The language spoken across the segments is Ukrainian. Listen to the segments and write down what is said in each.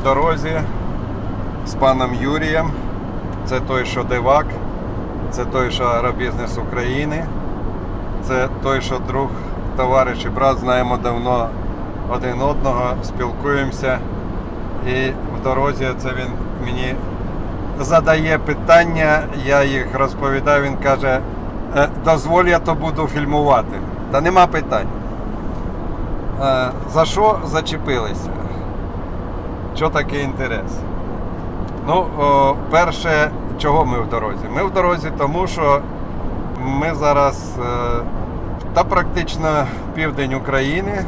В дорозі з паном Юрієм. Це той, що дивак, це той, що агробізнес України, це той, що друг, товариш і брат, знаємо давно один одного, спілкуємося. І в дорозі це він мені задає питання, я їх розповідаю, він каже, «Е, дозволь, я то буду фільмувати. Та нема питань. Е, За що зачепилися? Що таке інтерес? Ну, о, перше, чого ми в дорозі? Ми в дорозі, тому що ми зараз е, та практично південь України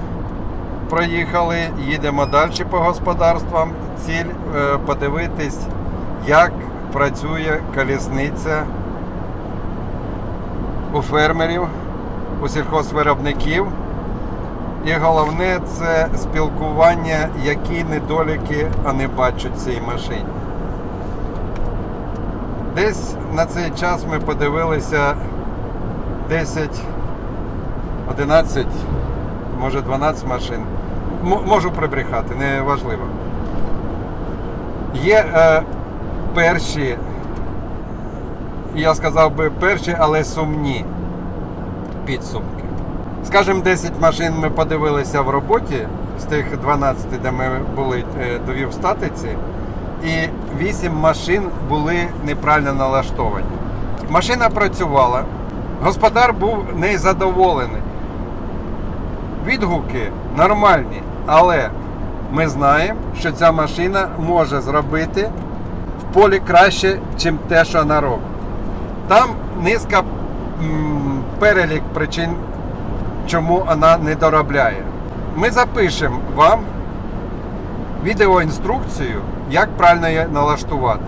проїхали, їдемо далі по господарствам. Ціль е, подивитись, як працює колісниця у фермерів, у сільхозвиробників. І головне це спілкування, які недоліки вони бачать в цій машині. Десь на цей час ми подивилися 10, 11, може 12 машин. Можу прибрехати, не важливо. Є е, перші, я сказав би перші, але сумні підсумки. Скажімо, 10 машин ми подивилися в роботі з тих 12, де ми були е, до Вівстатиці, і 8 машин були неправильно налаштовані. Машина працювала, господар був нею задоволений. Відгуки нормальні, але ми знаємо, що ця машина може зробити в полі краще, ніж те, що вона робить. Там низка перелік причин, чому вона не доробляє. Ми запишемо вам відеоінструкцію, як правильно її налаштувати.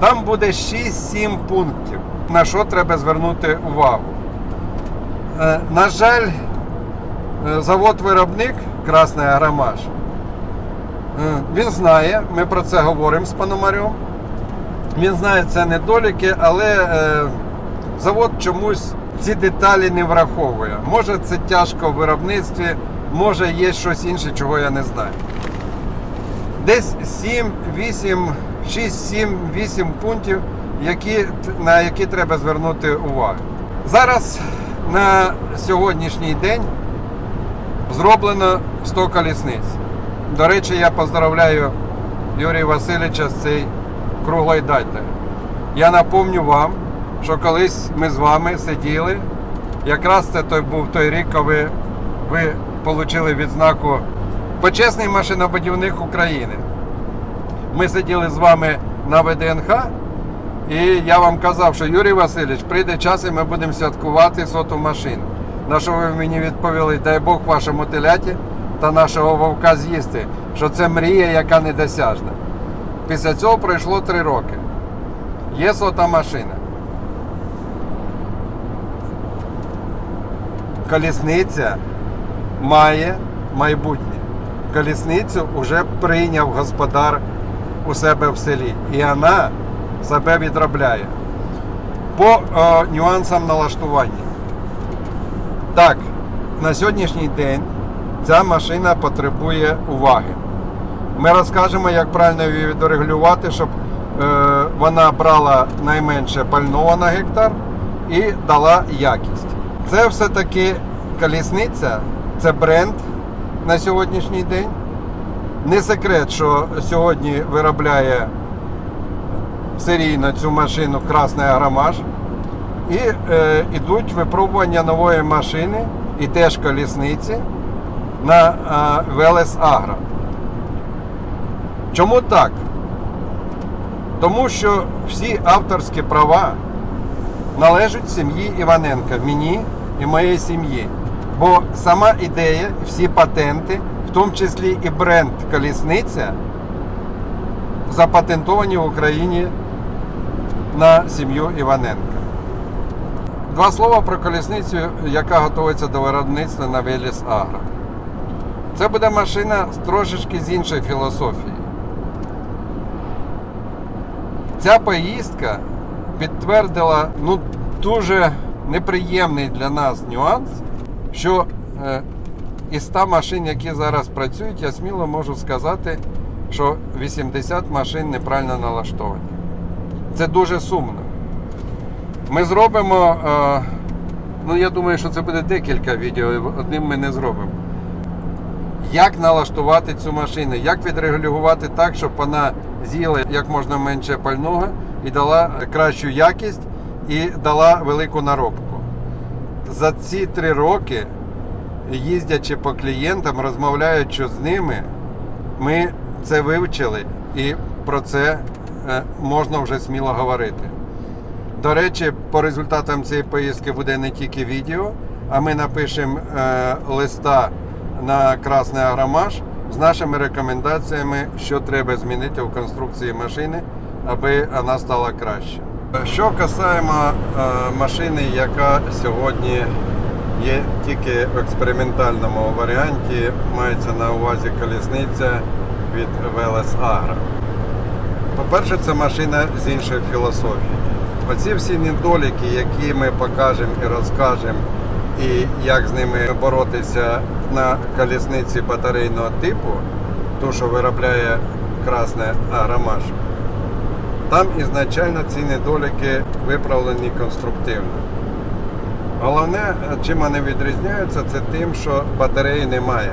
Там буде 6-7 пунктів, на що треба звернути увагу. Е, На жаль, е, завод-виробник Красний Агромаш, е, він знає, ми про це говоримо з Пономарем. Він знає це недоліки, але завод чомусь ці деталі не враховує. Може це тяжко в виробництві, може є щось інше, чого я не знаю. Десь 7, 8, 6, 7, 8 пунктів, які, на які треба звернути увагу. Зараз на сьогоднішній день зроблено 100 колісниць. До речі, я поздравляю Юрія Васильовича з цією круглою датою. Я напомню вам, що колись ми з вами сиділи. Якраз це той був той рік, коли ви отримали відзнаку Почесний машинобудівник України. Ми сиділи з вами на ВДНХ, і я вам казав, що Юрій Васильович, прийде час і ми будемо святкувати соту машину. На що ви мені відповіли, дай Бог вашому теляті та нашого вовка з'їсти, що це мрія, яка недосяжна. Після цього пройшло три роки. Є сота машина. Колісниця має майбутнє. Колісницю вже прийняв господар у себе в селі. І вона себе відробляє. По е, нюансам налаштування. Так, на сьогоднішній день ця машина потребує уваги. Ми розкажемо, як правильно її відрегулювати, щоб е, вона брала найменше пального на гектар і дала якість. Це все-таки колісниця, це бренд на сьогоднішній день. Не секрет, що сьогодні виробляє серійно цю машину Красний Агромаш. І е, ідуть випробування нової машини і теж колісниці на е, Велес Агро. Чому так? Тому що всі авторські права належать сім'ї Іваненка, мені і моїй сім'ї. Бо сама ідея, всі патенти, в тому числі і бренд колісниця, запатентовані в Україні на сім'ю Іваненка. Два слова про колісницю, яка готується до виробництва на Веліс Агро. Це буде машина трошечки з іншої філософії. Ця поїздка підтвердила ну, дуже неприємний для нас нюанс, що е, із 100 машин, які зараз працюють, я сміло можу сказати, що 80 машин неправильно налаштовані. Це дуже сумно. Ми зробимо, е, ну я думаю, що це буде декілька відео, одним ми не зробимо. Як налаштувати цю машину, як відрегулювати так, щоб вона з'їла як можна менше пального і дала кращу якість і дала велику наробку. За ці три роки, їздячи по клієнтам, розмовляючи з ними, ми це вивчили і про це е, можна вже сміло говорити. До речі, по результатам цієї поїздки буде не тільки відео, а ми напишемо е, листа на Красний Агромаш з нашими рекомендаціями, що треба змінити у конструкції машини, аби вона стала краще. Що касаємо е, машини, яка сьогодні є тільки в експериментальному варіанті, мається на увазі колісниця від VLS Agro. По-перше, це машина з іншої філософії. Оці всі недоліки, які ми покажемо і розкажемо, і як з ними боротися на колісниці батарейного типу, ту, що виробляє Красне Агромаш, там ізначально ці недоліки виправлені конструктивно. Головне, чим вони відрізняються, це тим, що батареї немає.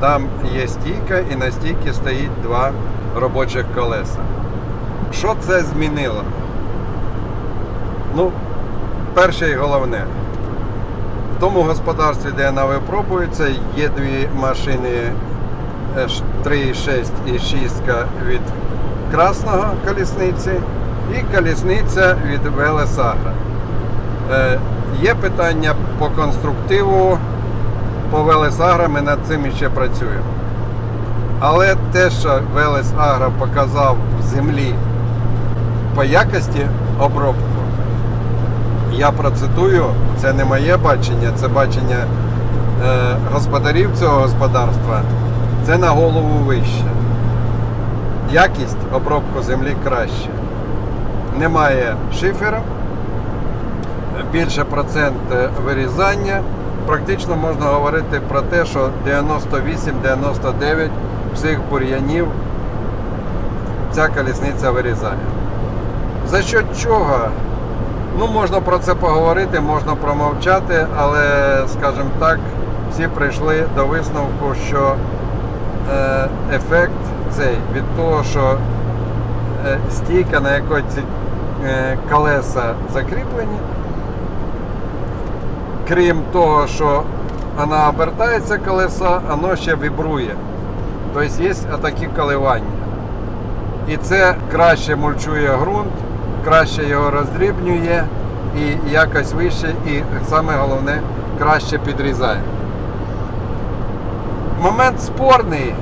Там є стійка і на стійці стоїть два робочих колеса. Що це змінило? Ну, перше і головне. В тому господарстві, де вона випробується, є дві машини 3,6 і 6 від красного колісниці і колісниця від Велесагра. Е, є питання по конструктиву, по Велесагра ми над цим ще працюємо. Але те, що Велес Агро показав в землі по якості обробку, я процитую, це не моє бачення, це бачення е, господарів цього господарства, це на голову вище. Якість обробку землі краще. Немає шифера, більше процент вирізання. Практично можна говорити про те, що 98-99 всіх бур'янів ця колісниця вирізає. За що чого? Ну, можна про це поговорити, можна промовчати, але, скажімо так, всі прийшли до висновку, що е, ефект цей від того, що е, стійка, на якій ці е, колеса закріплені, крім того, що вона обертається колеса, воно ще вібрує. Тобто є такі коливання. І це краще мульчує ґрунт, краще його роздрібнює і якось вище, і саме головне, краще підрізає. Момент спорний,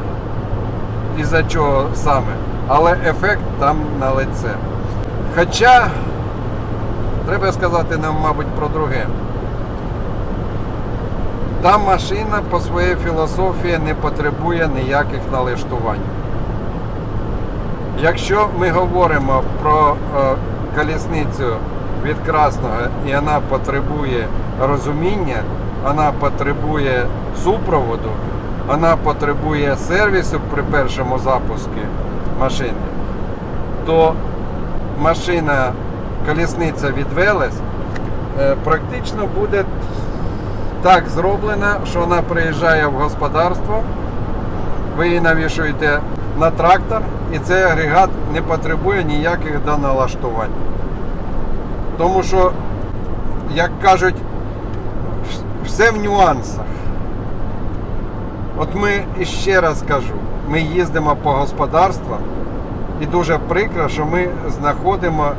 із-за чого саме, але ефект там на лице. Хоча, треба сказати нам, мабуть, про друге. Та машина по своїй філософії не потребує ніяких налаштувань. Якщо ми говоримо про е, колісницю від красного і вона потребує розуміння, вона потребує супроводу, вона потребує сервісу при першому запуску машини, то машина колісниця від Велес е, практично буде так зроблена, що вона приїжджає в господарство, ви її навішуєте на трактор, і цей агрегат не потребує ніяких доналаштувань. Тому що, як кажуть, все в нюансах. От ми іще раз кажу, ми їздимо по господарствам і дуже прикро, що ми знаходимо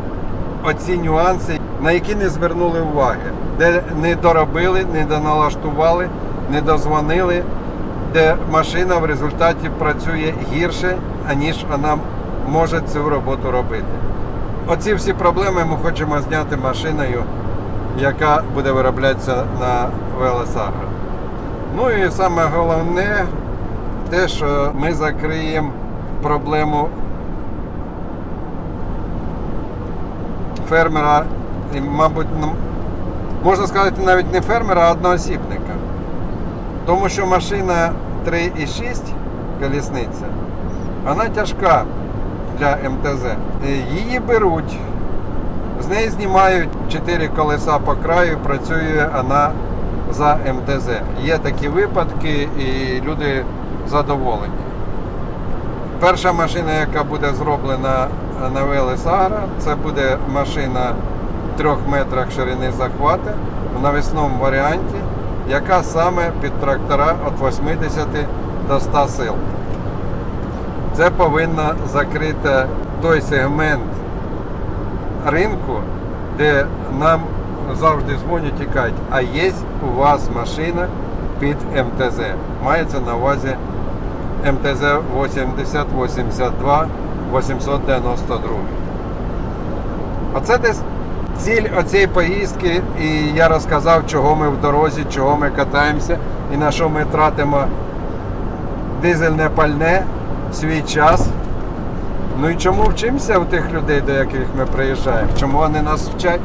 оці нюанси, на які не звернули уваги, де не доробили, не доналаштували, не дозвонили, де машина в результаті працює гірше, аніж вона може цю роботу робити. Оці всі проблеми ми хочемо зняти машиною, яка буде вироблятися на Велосагро. Ну і саме головне те, що ми закриємо проблему фермера, і, мабуть, можна сказати, навіть не фермера, а одноосібника. Тому що машина 3,6 колісниця, вона тяжка для МТЗ. Її беруть, з неї знімають 4 колеса по краю, працює вона за МТЗ. Є такі випадки і люди задоволені. Перша машина, яка буде зроблена на Велес Агро, це буде машина 3 метрах ширини захвату в навісному варіанті, яка саме під трактора від 80 до 100 сил. Це повинно закрити той сегмент ринку, де нам завжди дзвонять і кажуть, а є у вас машина під МТЗ. Мається на увазі МТЗ 80, 82, 892. Оце десь ціль оцієї поїздки, і я розказав, чого ми в дорозі, чого ми катаємося і на що ми тратимо дизельне пальне, свій час. Ну і чому вчимося у тих людей, до яких ми приїжджаємо? Чому вони нас вчать?